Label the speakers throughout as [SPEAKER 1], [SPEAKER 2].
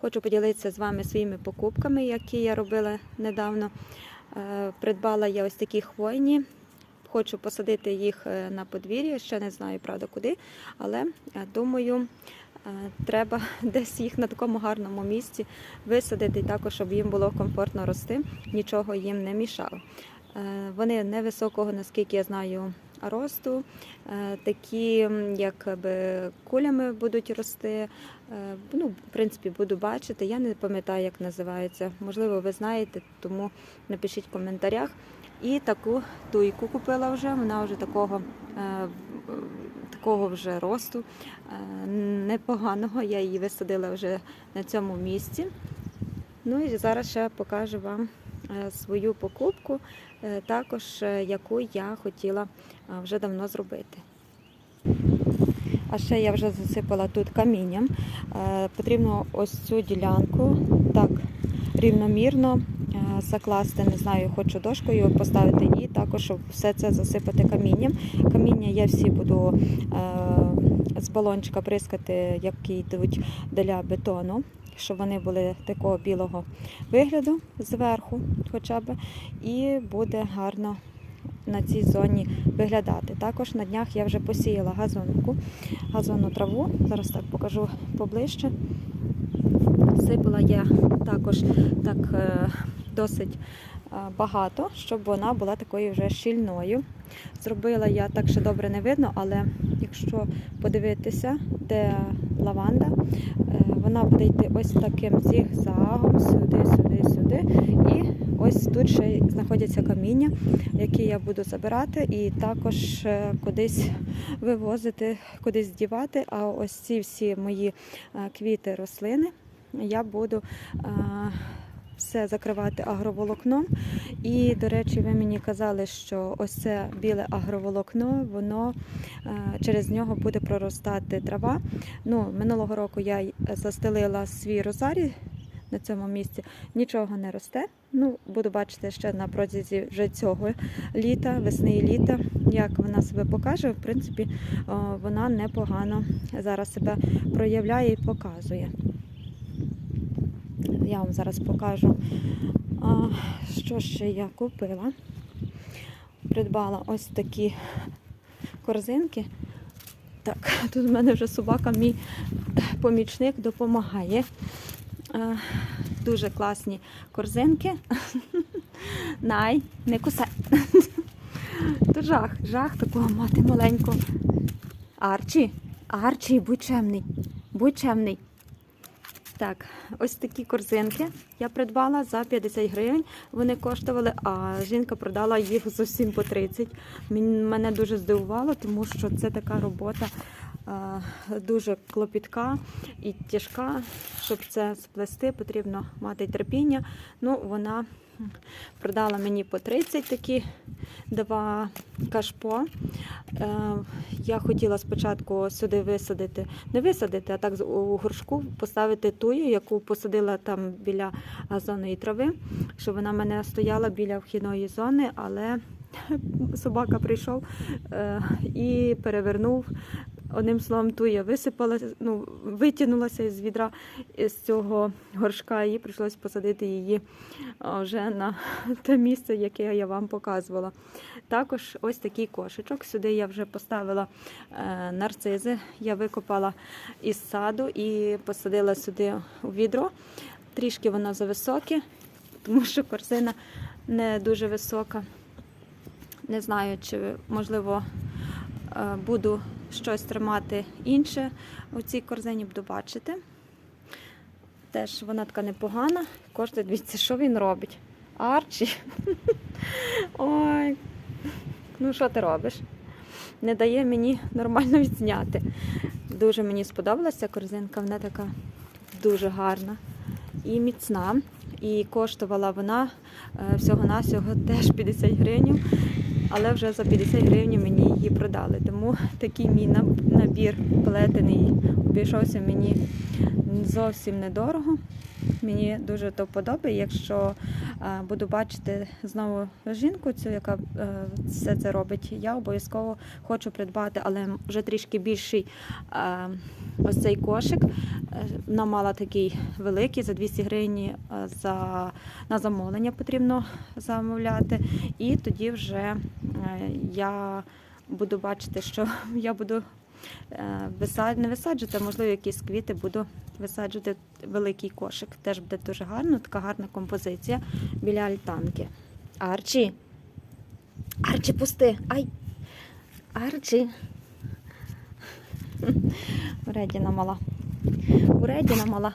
[SPEAKER 1] Хочу поділитися з вами своїми покупками, які я робила недавно. Е, Придбала я ось такі хвойні. Хочу посадити їх е, на подвір'я, ще не знаю, правда, куди, але е, думаю, треба десь їх на такому гарному місці висадити, також, щоб їм було комфортно рости, нічого їм не мішало. Вони невисокого, наскільки я знаю, росту, е, такі якби кулями будуть рости. Е, Ну, в принципі, буду бачити. Я не пам'ятаю, як називається. Можливо, ви знаєте, тому напишіть в коментарях. І таку туйку купила вже. Вона вже такого, е, такого вже росту непоганого. Я її висадила вже на цьому місці. Ну і зараз ще покажу вам свою покупку, е, також е, яку я хотіла е, вже давно зробити. А ще я вже засипала тут камінням. Е, Потрібно ось цю ділянку так рівномірно е, закласти. Не знаю, хочу дошкою поставити і також щоб все це засипати камінням. Каміння я всі буду е, з балончика прискати, які йдуть для бетону, щоб вони були такого білого вигляду зверху, хоча б, і буде гарно на цій зоні виглядати. Також на днях я вже посіяла газонку, газонну траву. Зараз так покажу поближче. Сипала я також так е, досить багато, щоб вона була такою вже щільною. Зробила я так, що добре не видно, але якщо подивитися, де лаванда, е, вона буде йти ось таким зігзагом, сюди, сюди, сюди. І ось тут ще знаходяться каміння, які я буду забирати, і також е, кудись вивозити, кудись дівати. А ось ці всі мої е, квіти, рослини я буду е, все закривати агроволокном. І, до речі, ви мені казали, що ось це біле агроволокно, воно е, через нього буде проростати трава. Ну, минулого року я застелила свій розарій на цьому місці, нічого не росте. Ну, буду бачити ще на протязі вже цього літа, весни і літа, як вона себе покаже. В принципі, вона непогано зараз себе проявляє і показує. Я вам зараз покажу, що ще я купила. Придбала ось такі корзинки. Так, тут в мене вже собака, мій помічник, допомагає. Дуже класні корзинки. Най, не кусай. То жах, жах такого мати маленького. Арчі, Арчі, будь чемний, будь чемний. Так, ось такі корзинки я придбала за 50 гривень. Вони коштували, а жінка продала їх зовсім по 30. Мен- Мене дуже здивувало, тому що це така робота е, дуже клопітка і тяжка. Щоб це сплести, потрібно мати терпіння. Ну, вона продала мені по 30 такі два кашпо. Е, Я хотіла спочатку сюди висадити, не висадити, а так у горшку поставити тую, яку посадила там біля газонної трави, щоб вона в мене стояла біля вхідної зони, але собака прийшов е, і перевернув. Одним словом, туя висипалася, ну, витягнулася із відра з цього горшка, і прийшлось посадити її вже на те місце, яке я вам показувала. Також ось такий кошечок. Сюди я вже поставила е, нарцизи. Я викопала із саду і посадила сюди у відро. Трішки воно зависоке, тому що корзина не дуже висока. Не знаю, чи можливо е, буду щось тримати інше у цій корзині, буду бачити. Теж вона така непогана. Коштує, дивіться, що він робить. Арчі. Ой, ну що ти робиш? Не дає мені нормально відзняти. Дуже мені сподобалася корзинка, вона така дуже гарна і міцна. І коштувала вона е, всього-навсього теж 50 гривень, але вже за 50 гривень мені її продали. Тому такий мій набір плетений обійшовся мені зовсім недорого. Мені дуже то подобає. Якщо е, буду бачити знову жінку, цю, яка е, все це робить, я обов'язково хочу придбати, але вже трішки більший е, ось цей кошик. Е, Вона мала такий великий за 200 гривень за, на замовлення потрібно замовляти. І тоді вже е, я буду бачити, що я буду е, не висаджувати, а можливо, якісь квіти буду висаджувати великий кошик. Теж буде дуже гарно, така гарна композиція біля альтанки. Арчі. Арчі, пусти. Ай. Арчі. Уредіна мала. Уредіна мала.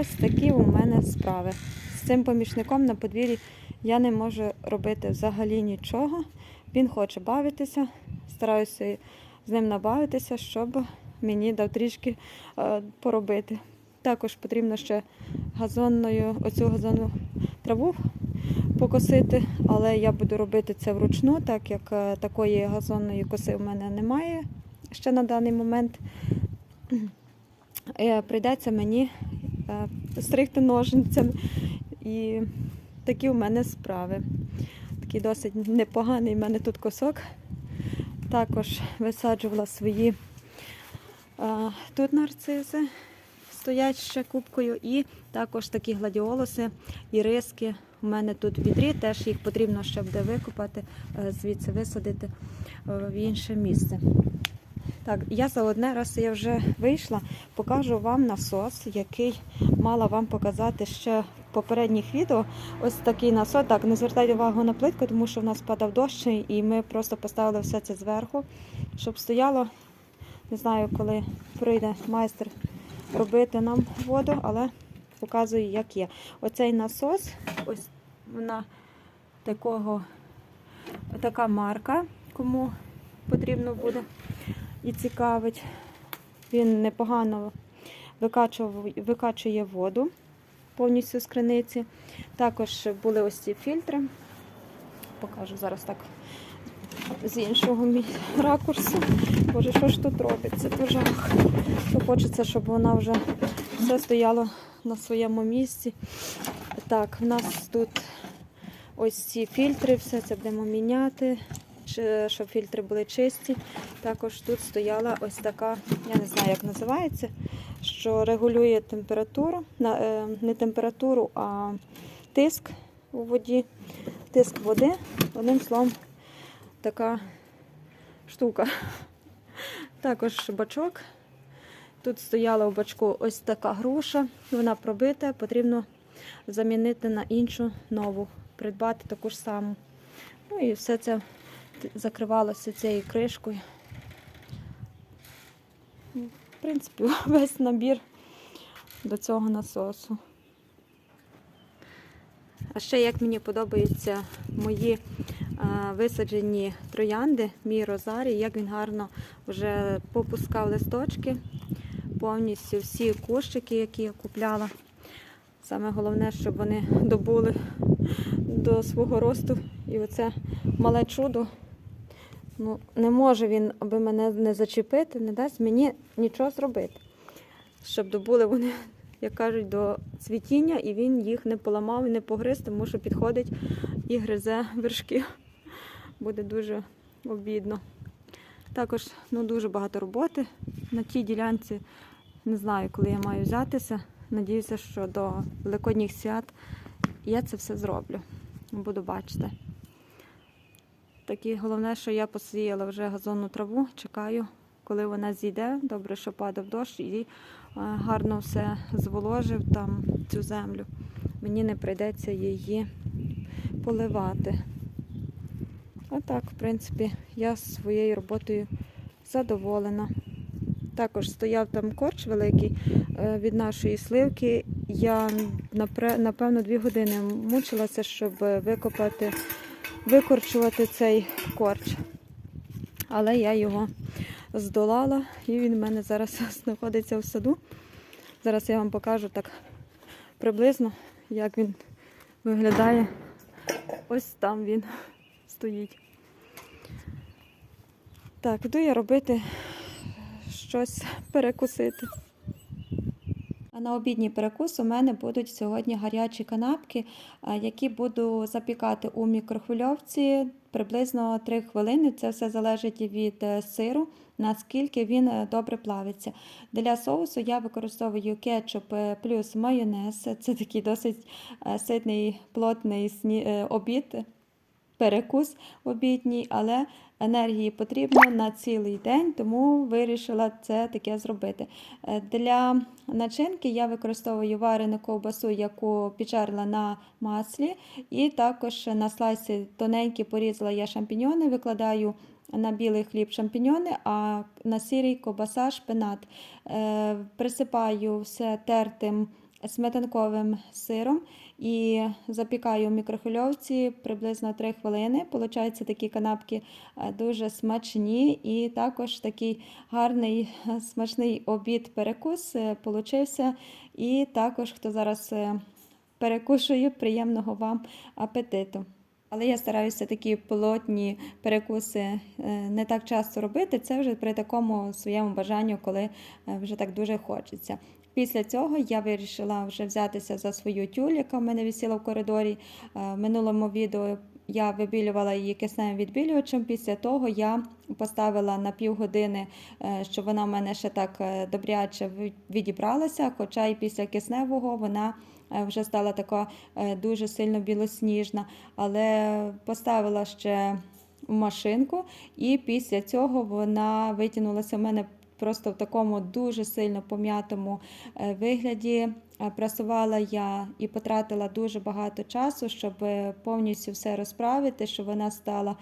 [SPEAKER 1] Ось такі у мене справи. З цим помічником на подвір'ї я не можу робити взагалі нічого. Він хоче бавитися, стараюся з ним набавитися, щоб мені дав трішки е, поробити. Також потрібно ще газонною, оцю газонну траву покосити, але я буду робити це вручну, так як е, такої газонної коси в мене немає ще на даний момент. Е, Прийдеться мені е, стригти ножницями. І такі у мене справи. Такий досить непоганий в мене тут косок. Також висаджувала свої тут нарцизи, стоять ще кубкою, і також такі гладіолуси і риски. У мене тут відрі, теж їх потрібно ще буде викопати, е, звідси висадити е, в інше місце. Так, я за одне раз я вже вийшла, покажу вам насос, який мала вам показати ще в попередніх відео. Ось такий насос. Так, не звертайте увагу на плитку, тому що в нас падав дощ, і ми просто поставили все це зверху, щоб стояло. Не знаю, коли прийде майстер робити нам воду, але показую, як є. Оцей насос, ось вона такого, така марка, кому потрібно буде і цікавить. Він непогано викачує, воду повністю з криниці. Також були ось ці фільтри. Покажу зараз так з іншого ракурсу. Боже, що ж тут робиться? Пожах. Хочеться, щоб вона вже все стояло на своєму місці. Так, в нас тут ось ці фільтри, все це будемо міняти, щоб фільтри були чисті. Також тут стояла ось така, я не знаю, як називається, що регулює температуру, е, не температуру, а тиск у воді, тиск води. Одним словом, така штука. Також бачок. Тут стояла в бачку ось така груша, вона пробита, потрібно замінити на іншу нову, придбати таку ж саму. Ну і все це закривалося цією кришкою. Ну, В принципі, весь набір до цього насосу. А ще як мені подобаються мої а, висаджені троянди, мій розарій, як він гарно вже попускав листочки, повністю всі кущики, які я купляла. Саме головне, щоб вони добули до свого росту. І оце мале чудо. Ну, не може він, аби мене не зачепити, не дасть мені нічого зробити. Щоб добули вони, як кажуть, до цвітіння, і він їх не поламав і не погриз, тому що підходить і гризе вершки. Буде дуже обідно. Також ну, дуже багато роботи на тій ділянці. Не знаю, коли я маю взятися. Надіюся, що до Великодніх свят я це все зроблю. Буду бачити. Такі головне, що я посіяла вже газонну траву, чекаю, коли вона зійде. Добре, що падав дощ і е, гарно все зволожив там цю землю. Мені не прийдеться її поливати. Отак, в принципі, я своєю роботою задоволена. Також стояв там корч великий е, від нашої сливки. Я напевно дві години мучилася, щоб викопати, викорчувати цей корч. Але я його здолала і він в мене зараз знаходиться в саду. Зараз я вам покажу так приблизно, як він виглядає. Ось там він стоїть. Так, іду я робити щось перекусити. А на обідній перекус у мене будуть сьогодні гарячі канапки, е, які буду запікати у мікрохвильовці приблизно 3 хвилини. Це все залежить від е, сиру, наскільки він е, добре плавиться. Для соусу я використовую кетчуп плюс майонез. Це такий досить ситний, плотний обід перекус обідній, але енергії потрібно на цілий день, тому вирішила це таке зробити. Е, Для начинки я використовую варену ковбасу, яку піджарила на маслі, і також на слайсі тоненькі порізала я шампіньони, викладаю на білий хліб шампіньони, а на сірий ковбаса шпинат. Е, Присипаю все тертим сметанковим сиром і запікаю в мікрохвильовці приблизно 3 хвилини. Получаються такі канапки е, дуже смачні і також такий гарний е, смачний обід перекус е, получився. І також, хто зараз перекушує, приємного вам апетиту. Але я стараюся такі плотні перекуси не так часто робити. Це вже при такому своєму бажанню, коли вже так дуже хочеться. Після цього я вирішила вже взятися за свою тюль, яка в мене висіла в коридорі. Е, В минулому відео я вибілювала її кисневим відбілювачем. Після того я поставила на півгодини, е, щоб вона в мене ще так е, добряче відібралася, хоча і після кисневого вона вже стала така дуже сильно білосніжна. Але поставила ще машинку, і після цього вона витягнулася в мене просто в такому дуже сильно пом'ятому е, вигляді. Е, Прасувала я і потратила дуже багато часу, щоб е, повністю все розправити, щоб вона стала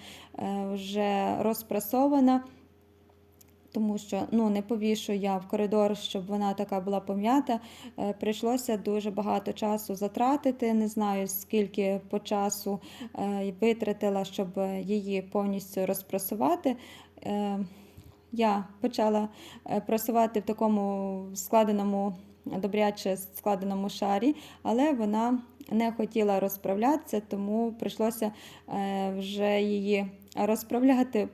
[SPEAKER 1] вже розпрасована. Тому що ну, не повішу я в коридор, щоб вона така була пом'ята. Прийшлося дуже багато часу затратити. Не знаю, скільки по часу витратила, щоб її повністю розпрасувати. Я почала е, прасувати в такому складеному, добряче складеному шарі, але вона не хотіла розправлятися, тому прийшлося е, вже її розправляти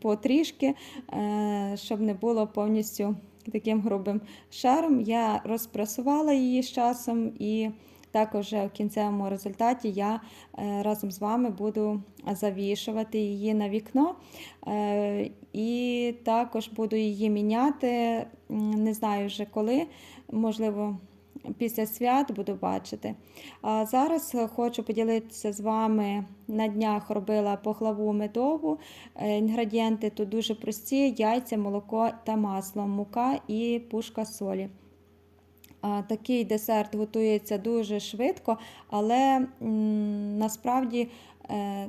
[SPEAKER 1] потрішки, е, щоб не було повністю таким грубим шаром. Я розпрасувала її з часом і також в кінцевому результаті я разом з вами буду завішувати її на вікно. Е, Також буду її міняти. Не знаю вже коли, можливо, після свят буду бачити. А зараз хочу поділитися з вами. На днях робила похлаву медову. Е, Інгредієнти тут дуже прості: яйця, молоко та масло, мука і пушка солі. Такий десерт готується дуже швидко, але м, насправді, е,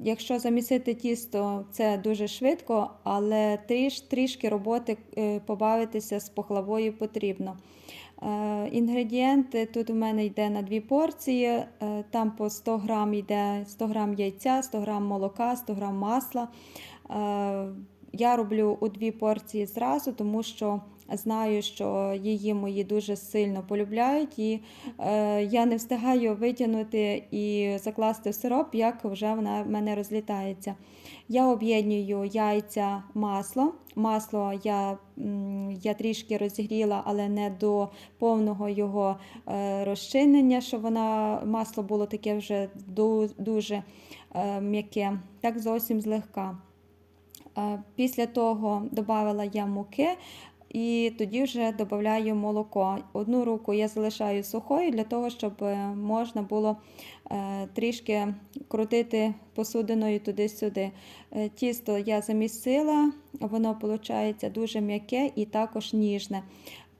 [SPEAKER 1] якщо замісити тісто, це дуже швидко, але тріш, трішки роботи е, побавитися з похлавою потрібно. Е, Інгредієнти тут у мене йде на дві порції, е, там по 100 грам йде 100 грам яйця, 100 грам молока, 100 грам масла. Я роблю у дві порції зразу, тому що знаю, що її мої дуже сильно полюбляють, і е, я не встигаю витягнути і закласти в сироп, як вже вона в мене розлітається. Я об'єднюю яйця, масло. Масло я, я трішки розігріла, але не до повного його е, розчинення, щоб вона, масло було таке вже дуже е, м'яке, так зовсім злегка. Е, Після того додала я муки і тоді вже додаю молоко. Одну руку я залишаю сухою для того, щоб е, можна було е, трішки крутити посудиною туди-сюди. Е, Тісто я замісила, воно виходить дуже м'яке і також ніжне.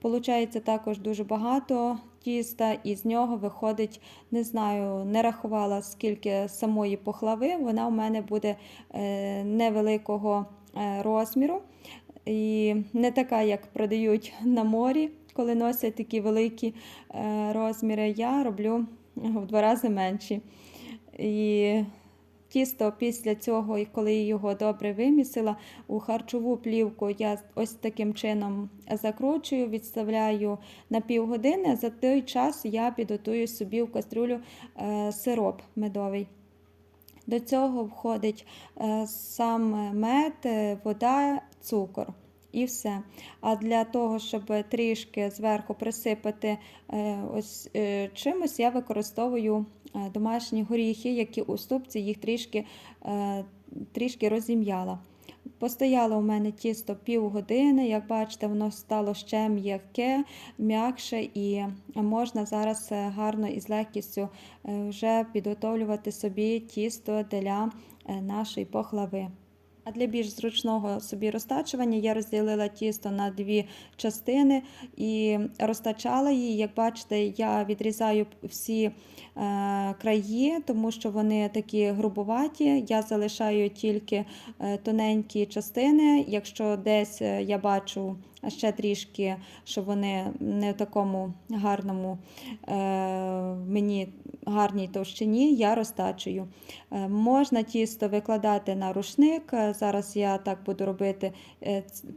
[SPEAKER 1] Получається також дуже багато тіста, і з нього виходить, не знаю, не рахувала скільки самої похлави. Вона у мене буде невеликого розміру. І не така, як продають на морі, коли носять такі великі е, розміри. Я роблю в два рази менші. І тісто після цього, коли його добре вимісила, у харчову плівку я ось таким чином закручую, відставляю на півгодини. За той час я підготую собі в кастрюлю е, сироп медовий. До цього входить е, сам мед, е, вода, цукор. і все. А для того, щоб трішки зверху присипати е, ось чимось, я використовую домашні горіхи, які у ступці їх трішки, трішки розім'яла. Постояло у мене тісто півгодини, як бачите, воно стало ще м'яке, м'якше, і можна зараз е, гарно і з легкістю е, вже підготовлювати собі тісто для е, нашої похлави. А для більш зручного собі розтачування я розділила тісто на дві частини і розтачала її. Як бачите, я відрізаю всі е, краї, тому що вони такі грубуваті. Я залишаю тільки е, тоненькі частини. Якщо десь е, я бачу ще трішки, що вони не в такому гарному е, мені гарній товщині, я розтачую. Е, Можна тісто викладати на рушник. Е, Зараз я так буду робити,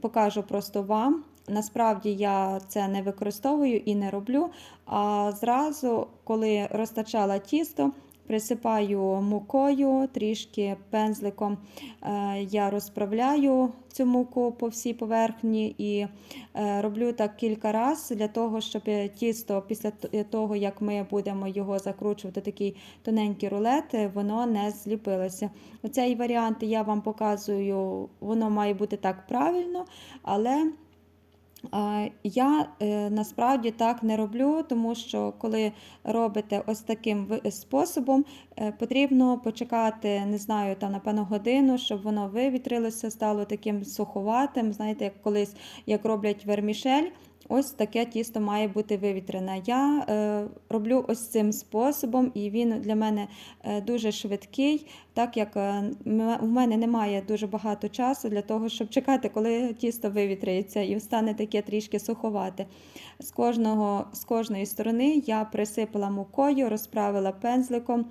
[SPEAKER 1] покажу просто вам. Насправді я це не використовую і не роблю. А зразу, коли розтачала тісто, присипаю мукою, трішки пензликом е, я розправляю цю муку по всій поверхні і е, роблю так кілька разів для того, щоб тісто після того, як ми будемо його закручувати, такий тоненький рулет, е, воно не зліпилося. Оцей варіант я вам показую, воно має бути так правильно, але Я е, насправді так не роблю, тому що коли робите ось таким способом, е, потрібно почекати, не знаю, там напевно годину, щоб воно вивітрилося, стало таким суховатим. Знаєте, як колись як роблять вермішель. Ось таке тісто має бути вивітрене. Я е, роблю ось цим способом, і він для мене е, дуже швидкий, так як е, в мене немає дуже багато часу для того, щоб чекати, коли тісто вивітряється і стане таке трішки суховате. З, кожного, з кожної сторони я присипала мукою, розправила пензликом,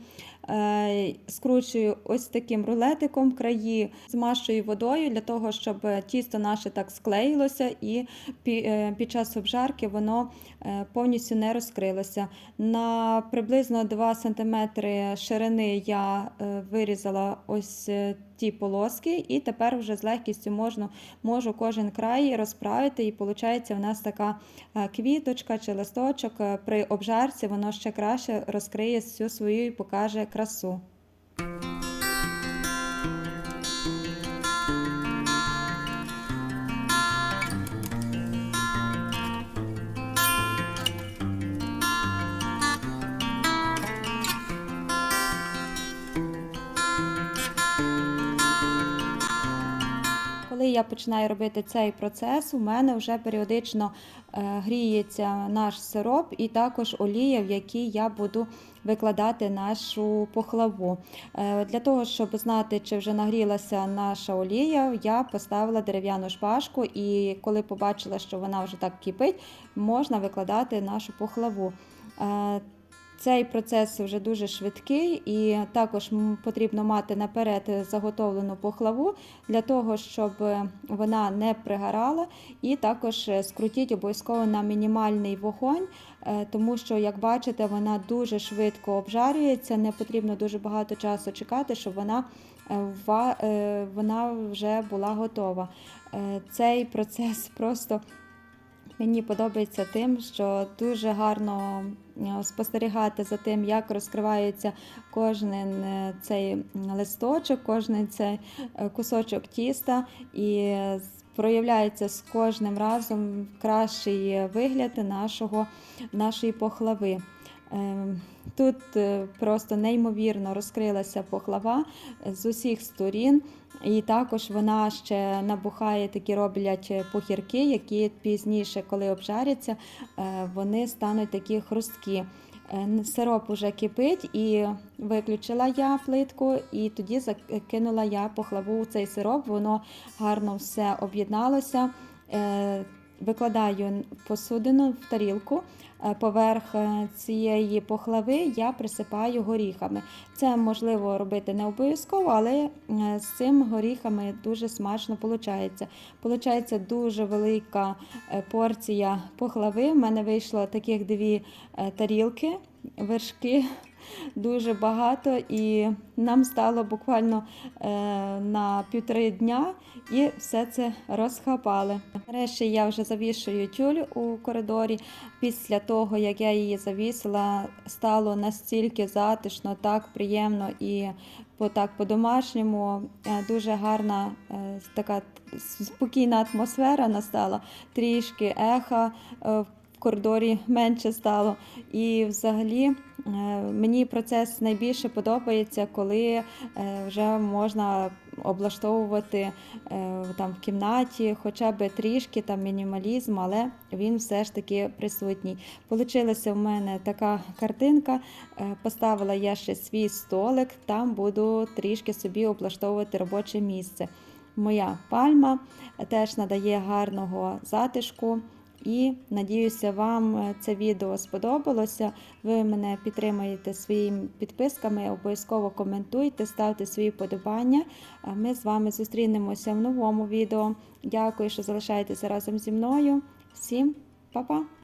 [SPEAKER 1] е, скручую ось таким рулетиком краї, змащую водою для того, щоб тісто наше так склеїлося і е, під час обжарки воно повністю не розкрилося. На приблизно 2 см ширини я е, вирізала ось е, ті полоски, і тепер вже з легкістю можна, можу кожен край розправити, і виходить в нас така е, квіточка чи листочок е, при обжарці, воно ще краще розкриє всю свою і покаже красу. Я починаю робити цей процес, у мене вже періодично е, гріється наш сироп і також олія, в якій я буду викладати нашу похлаву. Е, Для того, щоб знати, чи вже нагрілася наша олія, я поставила дерев'яну шпажку, і коли побачила, що вона вже так кипить, можна викладати нашу похлаву. Е, цей процес вже дуже швидкий, і також потрібно мати наперед заготовлену похлаву для того, щоб вона не пригорала. І також е, скрутіть обов'язково на мінімальний вогонь, е, тому що, як бачите, вона дуже швидко обжарюється, не потрібно дуже багато часу чекати, щоб вона, е, е, вона вже була готова. Е, Цей процес просто. Мені подобається тим, що дуже гарно е, спостерігати за тим, як розкривається кожен е, цей листочок, кожен цей е, кусочок тіста, і проявляється з кожним разом кращий вигляд нашого, нашої похлави. Е, Тут е, просто неймовірно розкрилася похлава з усіх сторін. І також вона ще набухає, такі роблять похірки, які пізніше, коли обжаряться, е, вони стануть такі хрусткі. Е, Сироп уже кипить і виключила я плитку, і тоді закинула я похлаву у цей сироп, воно гарно все об'єдналося. Викладаю посудину в тарілку, е, поверх е, цієї похлави я присипаю горіхами. Це можливо робити не обов'язково, але е, з цим горіхами дуже смачно виходить. Получається дуже велика порція похлави. У мене вийшло таких дві тарілки, вершки. Дуже багато, і нам стало буквально е, на півтори дня, і все це розхапали. Нарешті я вже завішую тюль у коридорі. Після того, як я її завісила, стало настільки затишно, так приємно і по так по-домашньому. Е, Дуже гарна е, така спокійна атмосфера настала, трішки еха в коридорі менше стало. І взагалі мені процес найбільше подобається, коли е, вже можна облаштовувати е, там в кімнаті, хоча б трішки там мінімалізм, але він все ж таки присутній. Получилася в мене така картинка. Е, Поставила я ще свій столик, там буду трішки собі облаштовувати робоче місце. Моя пальма теж надає гарного затишку. І надіюся, вам е, це відео сподобалося. Ви мене підтримаєте своїми підписками, обов'язково коментуйте, ставте свої подобання. Ми з вами зустрінемося в новому відео. Дякую, що залишаєтеся разом зі мною. Всім па-па!